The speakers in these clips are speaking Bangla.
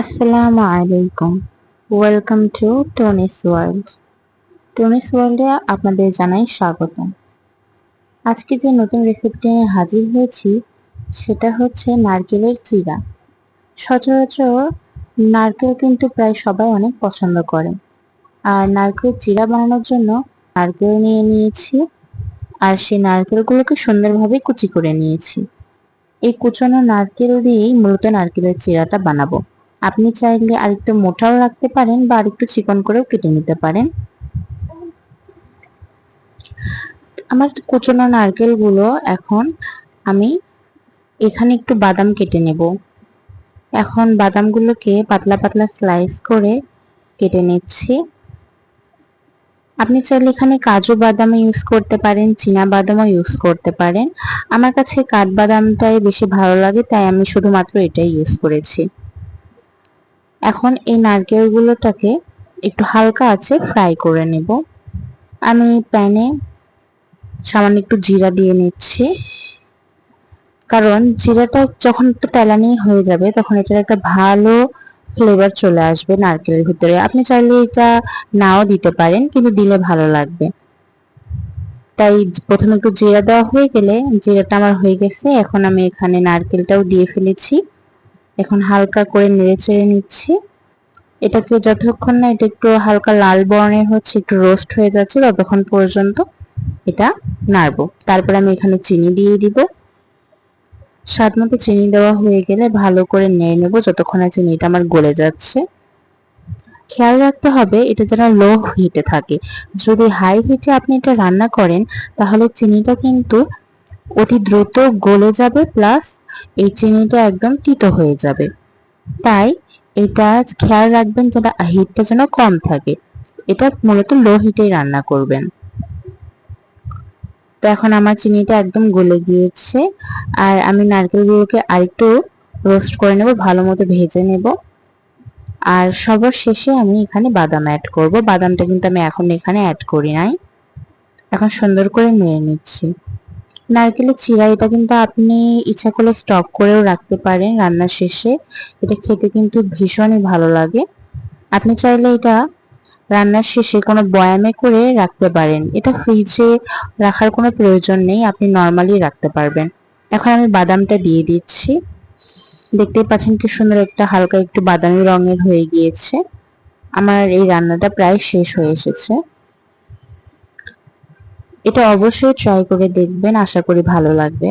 আসসালামু আলাইকুম। Welcome to Tony's world Tony's ওয়ার্ল্ডে আপনাদের জানাই স্বাগতম। আজকে যে নতুন রেসিপিটি নিয়ে হাজির হয়েছি, সেটা হচ্ছে নারকেলের চিরা। সচরাচর নারকেল কিন্তু প্রায় সবাই অনেক পছন্দ করে। আর নারকেল চিরা বানানোর জন্য নারকেল নিয়ে নিয়েছি, আর সেই নারকেলগুলোকে সুন্দরভাবে কুচি করে নিয়েছি। এই কুচানো নারকেল দিয়েই মূলত নারকেলের চিরাটা বানাবো। আপনি চাইলে আরেকটু মোটাও রাখতে পারেন বা আরেকটু চিকন করেও কেটে নিতে পারেন। আমার কুচনো নারকেলগুলো এখন আমি এখানে একটু বাদাম কেটে নেব। এখন বাদামগুলোকে পাতলা পাতলা স্লাইস করে কেটে নিচ্ছি। আপনি চাইলে এখানে কাজু বাদাম ইউজ করতে পারেন, চীনা বাদামও ইউজ করতে পারেন। আমার কাছে কাঠবাদামটাই বেশি ভালো লাগে, তাই আমি শুধুমাত্র এটাই ইউজ করেছি। এখন এই নারকেলগুলোটাকে একটু হালকা আছে ফ্রাই করে নেব। আমি প্যানে সামান্য একটু জিরা দিয়ে নিচ্ছি। কারণ জিরাটা যখন একটু তেলানি হয়ে যাবে তখন এটার একটা ভালো ফ্লেভার চলে আসবে নারকেলের ভিতরে। আপনি চাইলে এটা নাও দিতে পারেন, কিন্তু দিলে ভালো লাগবে। তাই প্রথমে একটু জিরা দেওয়া হয়ে গেলে জিরাটা আমার হয়ে গেছে। এখন আমি এখানে নারকেলটাও দিয়ে ফেলেছি। এখন হালকা করে নেড়ে চেড়ে নিচ্ছি। এটাকে যতক্ষণ না এটা একটু হালকা লাল বর্ণের হচ্ছে, একটু রোস্ট হয়ে যাচ্ছে, ততক্ষণ পর্যন্ত এটা নাড়বো। তারপর আমি এখানে চিনি দিয়ে দিব। স্বাদ মতো চিনি দেওয়া হয়ে গেলে ভালো করে নেড়ে নেব যতক্ষণ না চিনিটা আমার গলে যাচ্ছে। খেয়াল রাখতে হবে, এটা যেন লো হিটে থাকে। যদি হাই হিটে আপনি এটা রান্না করেন, তাহলে চিনিটা কিন্তু অতি দ্রুত গলে যাবে প্লাস এই চিনিটা একদম তিতো হয়ে যাবে। তাই এটা খেয়াল রাখবেন যেটা হিটটা যেন কম থাকে। এটা মূলত লো হিটেই রান্না করবেন। তো এখন আমার চিনিটা একদম গলে গিয়েছে। আর আমি নারকেলগুলোকে আরেকটু রোস্ট করে নেব, ভালো মতো ভেজে নেব। আর সবার শেষে আমি এখানে বাদাম অ্যাড করব। বাদামটা কিন্তু আমি এখন এখানে অ্যাড করি নাই। এখন সুন্দর করে নিয়ে নিচ্ছি। নারকেলের চিরা, এটা কিন্তু আপনি ইচ্ছা করলে স্টক করেও রাখতে পারেন রান্নার শেষে। এটা খেতে কিন্তু ভীষণই ভালো লাগে। আপনি চাইলে এটা রান্নার শেষে কোনো বয়ামে করে রাখতে পারেন। এটা ফ্রিজে রাখার কোনো প্রয়োজন নেই, আপনি নর্মালি রাখতে পারবেন। এখন আমি বাদামটা দিয়ে দিচ্ছি। দেখতেই পাচ্ছেন কি সুন্দর একটা হালকা একটু বাদামি রঙের হয়ে গিয়েছে। আমার এই রান্নাটা প্রায় শেষ হয়ে এসেছে। এটা অবশ্যই ট্রাই করে দেখবেন, আশা করি ভালো লাগবে।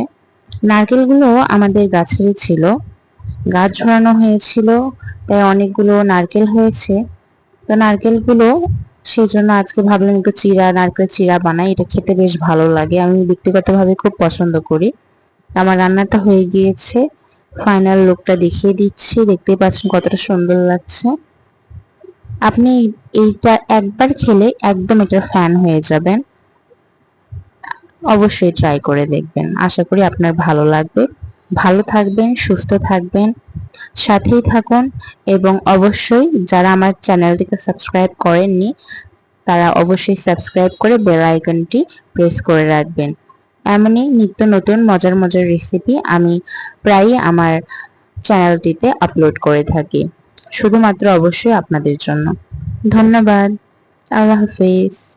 নারকেলগুলো আমাদের গাছেরই ছিল। গাছ ঝরানো হয়েছিল, তাই অনেকগুলো নারকেল হয়েছে। তো নারকেলগুলো সেই জন্য আজকে ভাবলাম একটু চিরা, নারকেল চিরা বানাই। এটা খেতে বেশ ভালো লাগে। আমি ব্যক্তিগতভাবে খুব পছন্দ করি। আমার রান্নাটা হয়ে গিয়েছে। ফাইনাল লুকটা দেখিয়ে দিচ্ছি। দেখতেই পাচ্ছেন কতটা সুন্দর লাগছে। আপনি এইটা একবার খেলে একদম এটার ফ্যান হয়ে যাবেন। অবশ্যই ট্রাই করে দেখবেন। আশা করি আপনার ভালো লাগবে। ভালো থাকবেন, সুস্থ থাকবেন, সাথেই থাকুন এবং অবশ্যই যারা আমার চ্যানেলটিকে সাবস্ক্রাইব করেননি, তারা অবশ্যই সাবস্ক্রাইব করে বেল আইকনটি প্রেস করে রাখবেন। এমনই নিত্য নতুন মজার মজার রেসিপি আমি প্রায়ই আমার চ্যানেলটিতে আপলোড করে থাকি। শুধুমাত্র অবশ্যই আপনাদের জন্য। ধন্যবাদ। আল্লাহ হাফিজ।